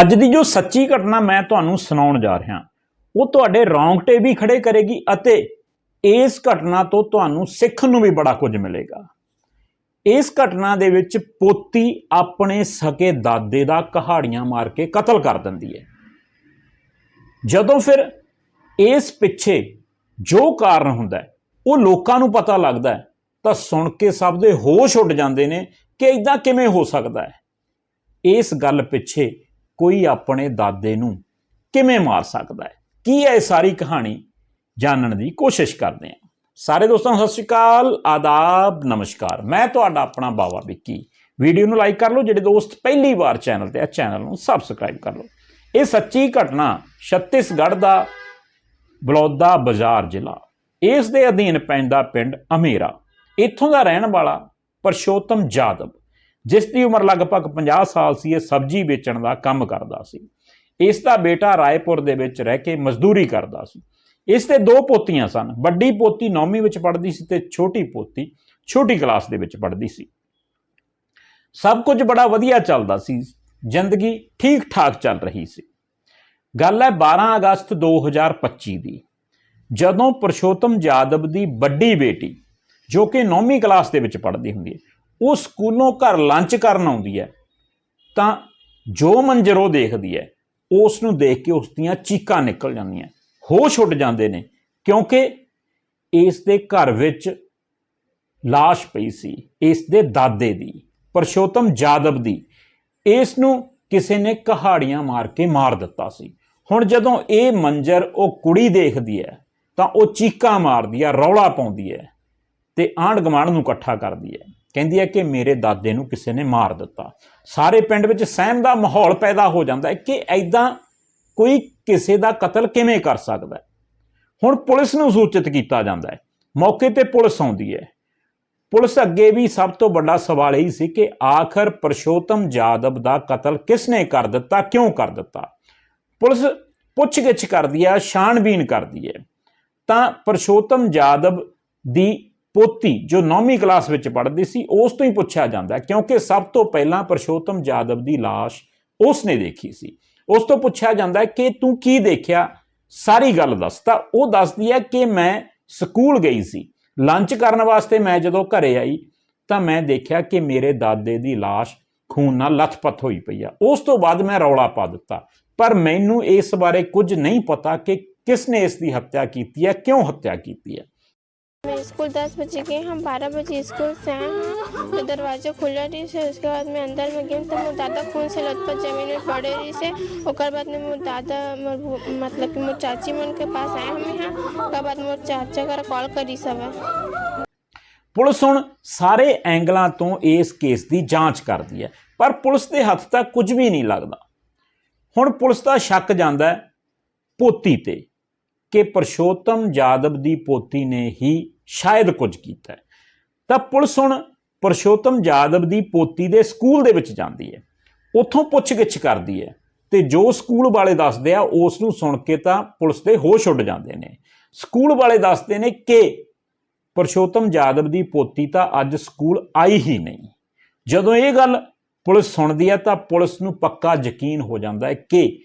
ਅੱਜ ਦੀ ਜੋ ਸੱਚੀ ਘਟਨਾ ਮੈਂ ਤੁਹਾਨੂੰ ਸੁਣਾਉਣ ਜਾ ਰਿਹਾ, ਉਹ ਤੁਹਾਡੇ ਰੌਂਗਟੇ ਵੀ ਖੜੇ ਕਰੇਗੀ ਅਤੇ ਇਸ ਘਟਨਾ ਤੋਂ ਤੁਹਾਨੂੰ ਸਿੱਖਣ ਨੂੰ ਵੀ ਬੜਾ ਕੁਝ ਮਿਲੇਗਾ। ਇਸ ਘਟਨਾ ਦੇ ਵਿੱਚ ਪੋਤੀ ਆਪਣੇ ਸਕੇ ਦਾਦੇ ਦਾ ਕਹਾੜੀਆਂ ਮਾਰ ਕੇ ਕਤਲ ਕਰ ਦਿੰਦੀ ਹੈ। ਜਦੋਂ ਫਿਰ ਇਸ ਪਿੱਛੇ ਜੋ ਕਾਰਨ ਹੁੰਦਾ ਉਹ ਲੋਕਾਂ ਨੂੰ ਪਤਾ ਲੱਗਦਾ ਤਾਂ ਸੁਣ ਕੇ ਸਭ ਦੇ ਹੋਸ਼ ਉੱਡ ਜਾਂਦੇ ਨੇ ਕਿ ਇਦਾਂ ਕਿਵੇਂ ਹੋ ਸਕਦਾ ਹੈ। ਇਸ ਗੱਲ ਪਿੱਛੇ ਕੋਈ ਆਪਣੇ ਦਾਦੇ ਨੂੰ ਕਿਵੇਂ ਮਾਰ ਸਕਦਾ ਹੈ? ਕੀ ਹੈ ਇਹ ਸਾਰੀ ਕਹਾਣੀ? ਜਾਣਨ ਦੀ ਕੋਸ਼ਿਸ਼ ਕਰਦੇ ਹਾਂ। ਸਾਰੇ ਦੋਸਤਾਂ ਨੂੰ ਸਤਿ ਸ਼੍ਰੀ ਅਕਾਲ, ਆਦਾਬ, ਨਮਸਕਾਰ। ਮੈਂ ਤੁਹਾਡਾ ਆਪਣਾ ਬਾਵਾ ਵਿੱਕੀ। ਵੀਡੀਓ ਨੂੰ ਲਾਈਕ ਕਰ ਲਓ, ਜਿਹੜੇ ਦੋਸਤ ਪਹਿਲੀ ਵਾਰ ਚੈਨਲ ਤੇ ਆ, ਚੈਨਲ ਨੂੰ ਸਬਸਕ੍ਰਾਈਬ ਕਰ ਲਓ। ਇਹ ਸੱਚੀ ਘਟਨਾ ਛੱਤੀਸਗੜ੍ਹ ਦਾ ਬਲੌਦਾ ਬਾਜ਼ਾਰ ਜ਼ਿਲ੍ਹਾ। ਇਸ ਦੇ ਅਧੀਨ ਪੈਂਦਾ ਪਿੰਡ ਅਮੇਰਾ। ਇੱਥੋਂ ਦਾ ਰਹਿਣ ਵਾਲਾ ਪਰਸ਼ੋਤਮ ਜਾਦਵ। ਜਿਸ ਦੀ ਉਮਰ ਲਗਭਗ 50 ਸਾਲ ਸੀ, ਇਹ ਸਬਜ਼ੀ ਵੇਚਣ ਦਾ ਕੰਮ ਕਰਦਾ ਸੀ। ਇਸ ਦਾ ਬੇਟਾ ਰਾਏਪੁਰ ਦੇ ਵਿੱਚ ਰਹਿ ਕੇ ਮਜ਼ਦੂਰੀ ਕਰਦਾ ਸੀ। ਇਸ ਦੇ ਦੋ ਪੋਤੀਆਂ ਸਨ। ਵੱਡੀ ਪੋਤੀ 9ਵੀਂ ਵਿੱਚ ਪੜ੍ਹਦੀ ਸੀ ਤੇ ਛੋਟੀ ਪੋਤੀ ਛੋਟੀ ਕਲਾਸ ਦੇ ਵਿੱਚ ਪੜ੍ਹਦੀ ਸੀ। ਸਭ ਕੁਝ ਬੜਾ ਵਧੀਆ ਚੱਲਦਾ ਸੀ। ਜ਼ਿੰਦਗੀ ਠੀਕ ਠਾਕ ਚੱਲ ਰਹੀ ਸੀ। ਗੱਲ ਹੈ 12 ਅਗਸਤ 2025 ਦੀ। ਜਦੋਂ ਪਰਸ਼ੋਤਮ ਜਾਦਵ ਦੀ ਵੱਡੀ ਬੇਟੀ, ਜੋ ਕਿ 9ਵੀਂ ਕਲਾਸ ਦੇ ਵਿੱਚ ਪੜ੍ਹਦੀ ਹੁੰਦੀ ਹੈ ਉਹ ਸਕੂਲੋਂ ਘਰ ਲੰਚ ਕਰਨ ਆਉਂਦੀ ਹੈ, ਤਾਂ ਜੋ ਮੰਜ਼ਰ ਉਹ ਦੇਖਦੀ ਹੈ ਉਸ ਨੂੰ ਦੇਖ ਕੇ ਉਸ ਦੀਆਂ ਚੀਕਾਂ ਨਿਕਲ ਜਾਂਦੀਆਂ ਹੋਸ਼ ਉੱਡ ਜਾਂਦੇ ਨੇ, ਕਿਉਂਕਿ ਇਸ ਦੇ ਘਰ ਵਿੱਚ ਲਾਸ਼ ਪਈ ਸੀ, ਇਸ ਦੇ ਦਾਦੇ ਦੀ, ਪਰਸ਼ੋਤਮ ਜਾਦਵ ਦੀ। ਇਸ ਨੂੰ ਕਿਸੇ ਨੇ ਕਹਾੜੀਆਂ ਮਾਰ ਕੇ ਮਾਰ ਦਿੱਤਾ ਸੀ। ਹੁਣ ਜਦੋਂ ਇਹ ਮੰਜ਼ਰ ਉਹ ਕੁੜੀ ਦੇਖਦੀ ਹੈ, ਤਾਂ ਉਹ ਚੀਕਾਂ ਮਾਰਦੀ ਹੈ, ਰੌਲਾ ਪਾਉਂਦੀ ਹੈ ਤੇ ਆਂਢ ਗੁਆਂਢ ਨੂੰ ਇਕੱਠਾ ਕਰਦੀ ਹੈ। ਕਹਿੰਦੀ ਹੈ ਕਿ ਮੇਰੇ ਦਾਦੇ ਨੂੰ ਕਿਸੇ ਨੇ ਮਾਰ ਦਿੱਤਾ। ਸਾਰੇ ਪਿੰਡ ਵਿੱਚ ਸਹਿਮ ਦਾ ਮਾਹੌਲ ਪੈਦਾ ਹੋ ਜਾਂਦਾ ਹੈ ਕਿ ਐਦਾਂ ਕੋਈ ਕਿਸੇ ਦਾ ਕਤਲ ਕਿਵੇਂ ਕਰ ਸਕਦਾ ਹੈ। ਹੁਣ ਪੁਲਿਸ ਨੂੰ ਸੂਚਿਤ ਕੀਤਾ ਜਾਂਦਾ ਹੈ। ਮੌਕੇ ਤੇ ਪੁਲਿਸ ਆਉਂਦੀ ਹੈ। ਪੁਲਿਸ ਅੱਗੇ ਵੀ ਸਭ ਤੋਂ ਵੱਡਾ ਸਵਾਲ ਇਹ ਸੀ ਕਿ ਆਖਰ ਪਰਸ਼ੋਤਮ ਜਾਦਵ ਦਾ ਕਤਲ ਕਿਸ ਨੇ ਕਰ ਦਿੱਤਾ, ਕਿਉਂ ਕਰ ਦਿੱਤਾ? ਪੁਲਿਸ ਪੁੱਛਗਿੱਛ ਕਰਦੀ ਹੈ, ਛਾਣਬੀਨ ਕਰਦੀ ਹੈ। ਤਾਂ ਪਰਸ਼ੋਤਮ ਜਾਦਵ ਦੀ ਪੋਤੀ ਜੋ 9ਵੀਂ ਕਲਾਸ ਵਿੱਚ ਪੜ੍ਹਦੀ ਸੀ, ਉਸ ਤੋਂ ਹੀ ਪੁੱਛਿਆ ਜਾਂਦਾ ਕਿਉਂਕਿ ਸਭ ਤੋਂ ਪਹਿਲਾਂ ਪਰਸ਼ੋਤਮ ਜਾਦਵ ਦੀ ਲਾਸ਼ ਉਸ ਨੇ ਦੇਖੀ ਸੀ। ਉਸ ਤੋਂ ਪੁੱਛਿਆ ਜਾਂਦਾ ਕਿ ਤੂੰ ਕੀ ਦੇਖਿਆ? ਸਾਰੀ ਗੱਲ ਦੱਸ, ਤਾਂ ਉਹ ਦੱਸਦੀ ਹੈ ਕਿ ਮੈਂ ਸਕੂਲ ਗਈ ਸੀ। ਲੰਚ ਕਰਨ ਵਾਸਤੇ ਮੈਂ ਜਦੋਂ ਘਰੇ ਆਈ, ਤਾਂ ਮੈਂ ਦੇਖਿਆ ਕਿ ਮੇਰੇ ਦਾਦੇ ਦੀ ਲਾਸ਼ ਖੂਨ ਨਾਲ ਲੱਥਪੱਥ ਹੋਈ ਪਈ ਆ। ਉਸ ਤੋਂ ਬਾਅਦ ਮੈਂ ਰੌਲਾ ਪਾ ਦਿੱਤਾ, ਪਰ ਮੈਨੂੰ ਇਸ ਬਾਰੇ ਕੁਝ ਨਹੀਂ ਪਤਾ ਕਿ ਕਿਸ ਨੇ ਇਸ ਦੀ ਹੱਤਿਆ ਕੀਤੀ ਹੈ, ਕਿਉਂ ਹੱਤਿਆ ਕੀਤੀ ਹੈ। मैं स्कूल दस बजे गई हम बारह बजे स्कूल से आए हैं तो दरवाजा खुला रही से उसके बाद मैं अंदर में गई तो मोर दादा खून से लथपथ जमीन में पड़े रही से ओकर बाद में मोर दादा मोर भू- मतलब कि मोर चाची मन के पास आए हम यहाँ ओकर बाद मोर चाचा कर कॉल करी सब ਪੁਲਿਸ ਹੁਣ ਸਾਰੇ ਐਂਗਲਾਂ ਤੋਂ ਇਸ ਕੇਸ ਦੀ ਜਾਂਚ ਕਰਦੀ ਹੈ ਪਰ ਪੁਲਿਸ ਦੇ ਹੱਥ ਤੱਕ ਕੁਝ ਵੀ ਨਹੀਂ ਲੱਗਦਾ ਹੁਣ ਪੁਲਿਸ ਦਾ ਸ਼ੱਕ ਜਾਂਦਾ ਹੈ ਪੋਤੀ ਤੇ ਕਿ ਪਰਸ਼ੋਤਮ ਜਾਦਵ ਦੀ ਪੋਤੀ ਨੇ ਹੀ ਸ਼ਾਇਦ ਕੁਝ ਕੀਤਾ ਤਾਂ ਪੁਲਿਸ ਹੁਣ ਪਰਸ਼ੋਤਮ ਜਾਦਵ ਦੀ ਪੋਤੀ ਦੇ ਸਕੂਲ ਦੇ ਵਿੱਚ ਜਾਂਦੀ ਹੈ। ਉੱਥੋਂ ਪੁੱਛਗਿੱਛ ਕਰਦੀ ਹੈ ਤੇ ਜੋ ਸਕੂਲ ਵਾਲੇ ਦੱਸਦੇ ਆ, ਉਸ ਨੂੰ ਸੁਣ ਕੇ ਤਾਂ ਪੁਲਿਸ ਦੇ ਹੋਸ਼ ਉੱਡ ਜਾਂਦੇ ਨੇ। ਸਕੂਲ ਵਾਲੇ ਦੱਸਦੇ ਨੇ ਕਿ ਪਰਸ਼ੋਤਮ ਜਾਦਵ ਦੀ ਪੋਤੀ ਤਾਂ ਅੱਜ ਸਕੂਲ ਆਈ ਹੀ ਨਹੀਂ। ਜਦੋਂ ਇਹ ਗੱਲ ਪੁਲਿਸ ਸੁਣਦੀ ਹੈ ਤਾਂ ਪੁਲਿਸ ਨੂੰ ਪੱਕਾ ਯਕੀਨ ਹੋ ਜਾਂਦਾ ਹੈ ਕਿ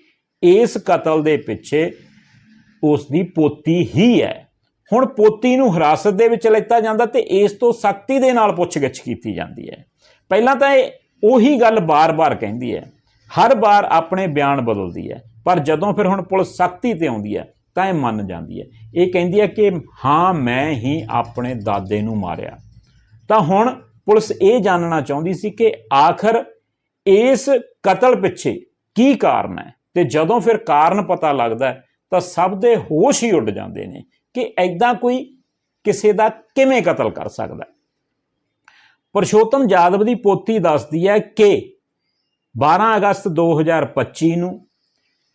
ਇਸ ਕਤਲ ਦੇ ਪਿੱਛੇ ਉਸ ਦੀ ਪੋਤੀ ਹੀ ਹੈ। ਹੁਣ ਪੋਤੀ ਨੂੰ ਹਿਰਾਸਤ ਦੇ ਵਿੱਚ ਲਿੱਤਾ ਜਾਂਦਾ ਤੇ ਇਸ ਤੋਂ ਸਖਤੀ ਦੇ ਨਾਲ ਪੁੱਛਗਿੱਛ ਕੀਤੀ ਜਾਂਦੀ ਹੈ। ਪਹਿਲਾਂ ਤਾਂ ਇਹ ਉਹੀ ਗੱਲ ਬਾਰ-ਬਾਰ ਕਹਿੰਦੀ ਹੈ। ਹਰ ਵਾਰ ਆਪਣੇ ਬਿਆਨ ਬਦਲਦੀ ਹੈ। ਪਰ ਜਦੋਂ ਫਿਰ ਹੁਣ ਪੁਲਿਸ ਸਖਤੀ ਤੇ ਆਉਂਦੀ ਹੈ ਤਾਂ ਇਹ ਮੰਨ ਜਾਂਦੀ ਹੈ। ਇਹ ਕਹਿੰਦੀ ਹੈ ਕਿ ਹਾਂ ਮੈਂ ਹੀ ਆਪਣੇ ਦਾਦੇ ਨੂੰ ਮਾਰਿਆ। ਤਾਂ ਹੁਣ ਪੁਲਿਸ ਇਹ ਜਾਣਨਾ ਚਾਹੁੰਦੀ ਸੀ ਕਿ ਆਖਰ ਇਸ ਕਤਲ ਪਿੱਛੇ ਕੀ ਕਾਰਨ ਹੈ ਤੇ ਜਦੋਂ ਫਿਰ ਕਾਰਨ ਪਤਾ ਲੱਗਦਾ ਹੈ, ਤਾਂ ਸਭ ਦੇ ਹੋਸ਼ ਹੀ ਉੱਡ ਜਾਂਦੇ ਨੇ ਕਿ ਐਦਾਂ ਕੋਈ ਕਿਸੇ ਦਾ ਕਿਵੇਂ ਕਤਲ ਕਰ ਸਕਦਾ ਪਰਸ਼ੋਤਮ ਜਾਦਵ ਦੀ ਪੋਤੀ ਦੱਸਦੀ ਹੈ ਕਿ 12 ਅਗਸਤ 2025 ਨੂੰ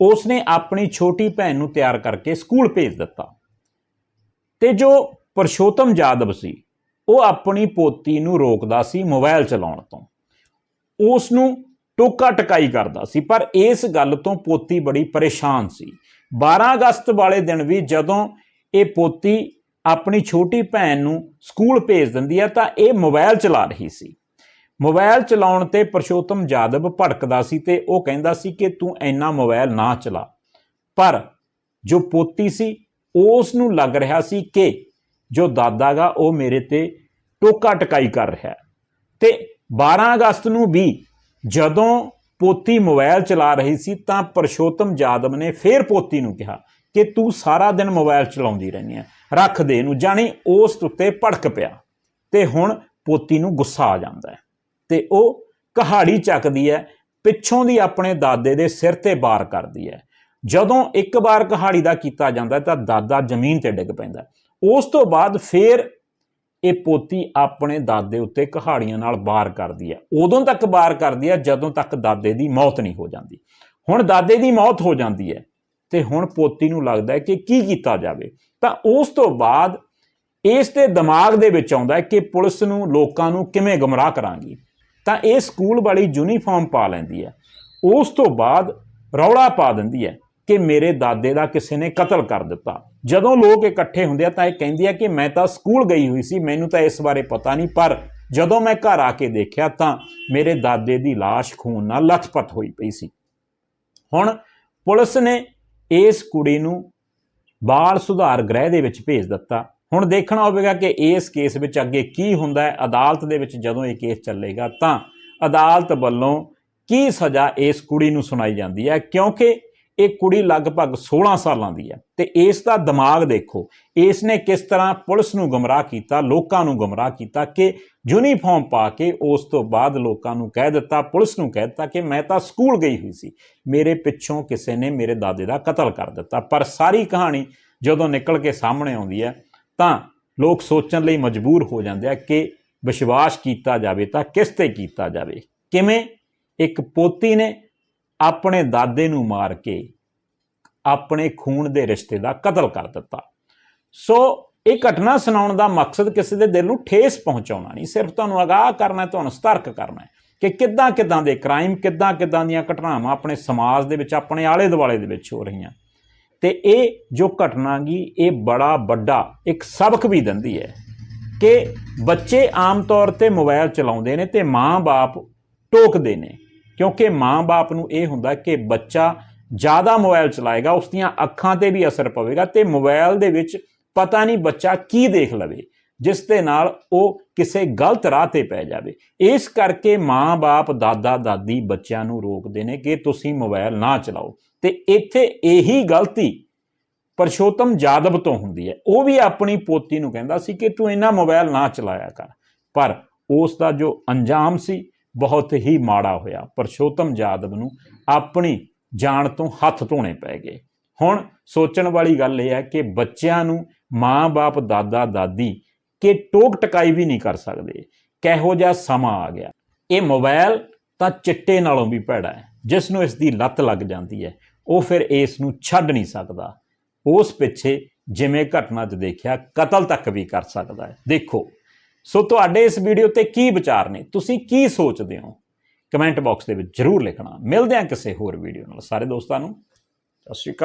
ਉਸ ਨੇ ਆਪਣੀ ਛੋਟੀ ਭੈਣ ਨੂੰ ਤਿਆਰ ਕਰਕੇ ਸਕੂਲ ਭੇਜ ਦਿੱਤਾ। ਤੇ ਜੋ ਪਰਸ਼ੋਤਮ ਜਾਦਵ ਸੀ, ਉਹ ਆਪਣੀ ਪੋਤੀ ਨੂੰ ਰੋਕਦਾ ਸੀ ਮੋਬਾਈਲ ਚਲਾਉਣ ਤੋਂ। ਉਸ ਨੂੰ ਟੋਕਾ ਟਕਾਈ ਕਰਦਾ ਸੀ, ਪਰ ਇਸ ਗੱਲ ਤੋਂ ਪੋਤੀ ਬੜੀ ਪਰੇਸ਼ਾਨ ਸੀ। 12 ਅਗਸਤ ਵਾਲੇ ਦਿਨ ਵੀ ਜਦੋਂ ਇਹ ਪੋਤੀ ਆਪਣੀ ਛੋਟੀ ਭੈਣ ਨੂੰ ਸਕੂਲ ਭੇਜ ਦਿੰਦੀ ਹੈ, ਤਾਂ ਇਹ ਮੋਬਾਈਲ ਚਲਾ ਰਹੀ ਸੀ ਮੋਬਾਈਲ ਚਲਾਉਣ ਤੇ ਪਰਸ਼ੋਤਮ ਜਾਦਵ ਭੜਕਦਾ ਸੀ ਤੇ ਉਹ ਕਹਿੰਦਾ ਸੀ ਕਿ ਤੂੰ ਇੰਨਾ ਮੋਬਾਈਲ ਨਾ ਚਲਾ ਪਰ ਜੋ ਪੋਤੀ ਸੀ, ਉਸ ਨੂੰ ਲੱਗ ਰਿਹਾ ਸੀ ਕਿ ਜੋ ਦਾਦਾ ਗਾ, ਉਹ ਮੇਰੇ ਤੇ ਟੋਕਾ ਟਕਾਈ ਕਰ ਰਿਹਾ ਹੈ। ਤੇ 12 ਅਗਸਤ ਨੂੰ ਵੀ ਜਦੋਂ ਪੋਤੀ ਮੋਬਾਈਲ ਚਲਾ ਰਹੀ ਸੀ ਤਾਂ ਪਰਸ਼ੋਤਮ ਜਾਦਵ ਨੇ ਫੇਰ ਪੋਤੀ ਨੂੰ ਕਿਹਾ ਕਿ ਤੂੰ ਸਾਰਾ ਦਿਨ ਮੋਬਾਈਲ ਚਲਾਉਂਦੀ ਰਹਿੰਦੀ ਹੈ, ਰੱਖ ਦੇ ਇਹਨੂੰ, ਜਾਣੀ ਉਸ ਉੱਤੇ ਭੜਕ ਪਿਆ। ਤੇ ਹੁਣ ਪੋਤੀ ਨੂੰ ਗੁੱਸਾ ਆ ਜਾਂਦਾ ਹੈ ਤੇ ਉਹ ਕਹਾੜੀ ਚੱਕਦੀ ਹੈ, ਪਿੱਛੋਂ ਦੀ ਆਪਣੇ ਦਾਦੇ ਦੇ ਸਿਰ ਤੇ ਵਾਰ ਕਰਦੀ ਹੈ। ਜਦੋਂ ਇੱਕ ਵਾਰ ਕਹਾੜੀ ਦਾ ਕੀਤਾ ਜਾਂਦਾ ਤਾਂ ਦਾਦਾ ਜ਼ਮੀਨ ਤੇ ਡਿੱਗ ਪੈਂਦਾ ਉਸ ਤੋਂ ਬਾਅਦ ਫੇਰ ਇਹ ਪੋਤੀ ਆਪਣੇ ਦਾਦੇ ਉੱਤੇ ਕਹਾੜੀਆਂ ਨਾਲ ਵਾਰ ਕਰਦੀ ਹੈ। ਉਦੋਂ ਤੱਕ ਵਾਰ ਕਰਦੀ ਹੈ, ਜਦੋਂ ਤੱਕ ਦਾਦੇ ਦੀ ਮੌਤ ਨਹੀਂ ਹੋ ਜਾਂਦੀ। ਹੁਣ ਦਾਦੇ ਦੀ ਮੌਤ ਹੋ ਜਾਂਦੀ ਹੈ ਤੇ ਹੁਣ ਪੋਤੀ ਨੂੰ ਲੱਗਦਾ ਹੈ ਕਿ ਕੀ ਕੀਤਾ ਜਾਵੇ। ਤਾਂ ਉਸ ਤੋਂ ਬਾਅਦ ਇਸ ਦੇ ਦਿਮਾਗ ਦੇ ਵਿੱਚ ਆਉਂਦਾ ਹੈ ਕਿ ਪੁਲਿਸ ਨੂੰ, ਲੋਕਾਂ ਨੂੰ ਕਿਵੇਂ ਗਮਰਾਹ ਕਰਾਂਗੀ। ਤਾਂ ਇਹ ਸਕੂਲ ਵਾਲੀ ਯੂਨੀਫਾਰਮ ਪਾ ਲੈਂਦੀ ਹੈ। ਉਸ ਤੋਂ ਬਾਅਦ ਰੌਲਾ ਪਾ ਦਿੰਦੀ ਹੈ ਕਿ ਮੇਰੇ ਦਾਦੇ ਦਾ ਕਿਸੇ ਨੇ ਕਤਲ ਕਰ ਦਿੱਤਾ। ਜਦੋਂ ਲੋਕ ਇਕੱਠੇ ਹੁੰਦੇ ਆ ਤਾਂ ਇਹ ਕਹਿੰਦੀ ਹੈ ਕਿ ਮੈਂ ਤਾਂ ਸਕੂਲ ਗਈ ਹੋਈ ਸੀ, ਮੈਨੂੰ ਤਾਂ ਇਸ ਬਾਰੇ ਪਤਾ ਨਹੀਂ, ਪਰ ਜਦੋਂ ਮੈਂ ਘਰ ਆ ਕੇ ਦੇਖਿਆ ਤਾਂ ਮੇਰੇ ਦਾਦੇ ਦੀ ਲਾਸ਼ ਖੂਨ ਨਾਲ ਲੱਥਪੱਥ ਹੋਈ ਪਈ ਸੀ। ਹੁਣ ਪੁਲਿਸ ਨੇ ਇਸ ਕੁੜੀ ਨੂੰ ਬਾਲ ਸੁਧਾਰ ਗ੍ਰਹਿ ਦੇ ਵਿੱਚ ਭੇਜ ਦਿੱਤਾ। ਹੁਣ ਦੇਖਣਾ ਹੋਵੇਗਾ ਕਿ ਇਸ ਕੇਸ ਵਿੱਚ ਅੱਗੇ ਕੀ ਹੁੰਦਾ ਹੈ। ਅਦਾਲਤ ਦੇ ਵਿੱਚ ਜਦੋਂ ਇਹ ਕੇਸ ਚੱਲੇਗਾ ਤਾਂ ਅਦਾਲਤ ਵੱਲੋਂ ਕੀ ਸਜ਼ਾ ਇਸ ਕੁੜੀ ਨੂੰ ਸੁਣਾਈ ਜਾਂਦੀ ਹੈ, ਕਿਉਂਕਿ ਇਹ ਕੁੜੀ ਲਗਭਗ 16 ਸਾਲਾਂ ਦੀ ਹੈ ਤੇ ਇਸ ਦਾ ਦਿਮਾਗ ਦੇਖੋ, ਇਸ ਨੇ ਕਿਸ ਤਰ੍ਹਾਂ ਪੁਲਿਸ ਨੂੰ ਗਮਰਾਹ ਕੀਤਾ, ਲੋਕਾਂ ਨੂੰ ਗਮਰਾਹ ਕੀਤਾ ਕਿ ਯੂਨੀਫਾਰਮ ਪਾ ਕੇ ਉਸ ਤੋਂ ਬਾਅਦ ਲੋਕਾਂ ਨੂੰ ਕਹਿ ਦਿੱਤਾ, ਪੁਲਿਸ ਨੂੰ ਕਹਿ ਦਿੱਤਾ ਕਿ ਮੈਂ ਤਾਂ ਸਕੂਲ ਗਈ ਹੋਈ ਸੀ। ਮੇਰੇ ਪਿੱਛੋਂ ਕਿਸੇ ਨੇ ਮੇਰੇ ਦਾਦੇ ਦਾ ਕਤਲ ਕਰ ਦਿੱਤਾ। ਪਰ ਸਾਰੀ ਕਹਾਣੀ ਜਦੋਂ ਨਿਕਲ ਕੇ ਸਾਹਮਣੇ ਆਉਂਦੀ ਹੈ ਤਾਂ ਲੋਕ ਸੋਚਣ ਲਈ ਮਜਬੂਰ ਹੋ ਜਾਂਦੇ ਆ ਕਿ ਵਿਸ਼ਵਾਸ ਕੀਤਾ ਜਾਵੇ ਤਾਂ ਕਿਸ ਤੇ ਕੀਤਾ ਜਾਵੇ। ਕਿਵੇਂ? ਇੱਕ ਪੋਤੀ ਨੇ ਆਪਣੇ ਦਾਦੇ ਨੂੰ ਮਾਰ ਕੇ ਆਪਣੇ ਖੂਨ ਦੇ ਰਿਸ਼ਤੇ ਦਾ ਕਤਲ ਕਰ ਦਿੱਤਾ। ਸੋ ਇਹ ਘਟਨਾ ਸੁਣਾਉਣ ਦਾ ਮਕਸਦ ਕਿਸੇ ਦੇ ਦਿਲ ਨੂੰ ਠੇਸ ਪਹੁੰਚਾਉਣਾ ਨਹੀਂ, ਸਿਰਫ ਤੁਹਾਨੂੰ ਅਗਾਹ ਕਰਨਾ, ਤੁਹਾਨੂੰ ਸਤਰਕ ਕਰਨਾ ਹੈ ਕਿ ਕਿੱਦਾਂ ਕਿੱਦਾਂ ਦੇ ਕ੍ਰਾਈਮ ਕਿੱਦਾਂ ਕਿੱਦਾਂ ਦੀਆਂ ਘਟਨਾਵਾਂ ਆਪਣੇ ਸਮਾਜ ਦੇ ਵਿੱਚ, ਆਪਣੇ ਆਲੇ ਦੁਆਲੇ ਦੇ ਵਿੱਚ ਹੋ ਰਹੀਆਂ। ਤੇ ਇਹ ਜੋ ਘਟਨਾ ਗੀ, ਇਹ ਬੜਾ ਵੱਡਾ, ਇੱਕ ਸਬਕ ਵੀ ਦਿੰਦੀ ਹੈ ਕਿ ਬੱਚੇ ਆਮ ਤੌਰ ਤੇ ਮੋਬਾਈਲ ਚਲਾਉਂਦੇ ਨੇ ਤੇ ਮਾਂ-ਬਾਪ ਟੋਕਦੇ ਨੇ। ਕਿਉਂਕਿ ਮਾਂ-ਬਾਪ ਨੂੰ ਇਹ ਹੁੰਦਾ ਕਿ ਬੱਚਾ ਜ਼ਿਆਦਾ ਮੋਬਾਈਲ ਚਲਾਏਗਾ ਉਸ ਦੀਆਂ ਅੱਖਾਂ ਤੇ ਵੀ ਅਸਰ ਪਵੇਗਾ ਤੇ ਮੋਬਾਈਲ ਦੇ ਵਿੱਚ ਪਤਾ ਨਹੀਂ ਬੱਚਾ ਕੀ ਦੇਖ ਲਵੇ, ਜਿਸ ਦੇ ਨਾਲ ਉਹ ਕਿਸੇ ਗਲਤ ਰਾਹ ਤੇ ਪੈ ਜਾਵੇ। ਇਸ ਕਰਕੇ ਮਾਂ-ਬਾਪ, ਦਾਦਾ-ਦਾਦੀ ਬੱਚਿਆਂ ਨੂੰ ਰੋਕਦੇ ਨੇ ਕਿ ਤੁਸੀਂ ਮੋਬਾਈਲ ਨਾ ਚਲਾਓ। ਤੇ ਇੱਥੇ ਇਹੀ ਗਲਤੀ ਪਰਸ਼ੋਤਮ ਜਾਦਵ ਤੋਂ ਹੁੰਦੀ ਹੈ। ਉਹ ਵੀ ਆਪਣੀ ਪੋਤੀ ਨੂੰ ਕਹਿੰਦਾ ਸੀ ਕਿ ਤੂੰ ਇੰਨਾ ਮੋਬਾਈਲ ਨਾ ਚਲਾਇਆ ਕਰ। ਪਰ ਉਸ ਦਾ ਜੋ ਅੰਜਾਮ ਸੀ ਬਹੁਤ ਹੀ ਮਾੜਾ ਹੋਇਆ। ਪਰਸ਼ੋਤਮ ਜਾਦਵ ਨੂੰ ਆਪਣੀ ਜਾਨ ਤੋਂ ਹੱਥ ਧੋਣੇ ਪੈ ਗਏ। ਹੁਣ ਸੋਚਣ ਵਾਲੀ ਗੱਲ ਇਹ ਹੈ ਕਿ ਬੱਚਿਆਂ ਨੂੰ ਮਾਂ-ਬਾਪ ਦਾਦਾ-ਦਾਦੀ ਕਿ ਟੋਕ ਟਕਾਈ ਵੀ ਨਹੀਂ ਕਰ ਸਕਦੇ। ਕਿਹੋ ਜਿਹਾ ਸਮਾਂ ਆ ਗਿਆ। ਇਹ ਮੋਬਾਈਲ ਤਾਂ ਚਿੱਟੇ ਨਾਲੋਂ ਵੀ ਭੈੜਾ ਹੈ। ਜਿਸ ਨੂੰ ਇਸ ਦੀ ਲੱਤ ਲੱਗ ਜਾਂਦੀ ਹੈ, ਉਹ ਫਿਰ ਇਸ ਨੂੰ ਛੱਡ ਨਹੀਂ ਸਕਦਾ। ਉਸ ਪਿੱਛੇ ਜਿਵੇਂ ਘਟਨਾ 'ਚ ਦੇਖਿਆ, ਕਤਲ ਤੱਕ ਵੀ ਕਰ ਸਕਦਾ ਹੈ। ਦੇਖੋ ਸੋ ਤੁਹਾਡੇ ਇਸ ਵੀਡੀਓ ਤੇ ਕੀ ਵਿਚਾਰ ਨੇ? ਤੁਸੀਂ ਕੀ ਸੋਚਦੇ ਹੋ? ਕਮੈਂਟ ਬਾਕਸ ਦੇ ਵਿੱਚ ਜਰੂਰ ਲਿਖਣਾ। ਮਿਲਦੇ ਹਾਂ ਕਿਸੇ ਹੋਰ ਵੀਡੀਓ ਨਾਲ। ਸਾਰੇ ਦੋਸਤਾਂ ਨੂੰ, ਸਤਿ ਸ਼੍ਰੀ ਅਕਾਲ।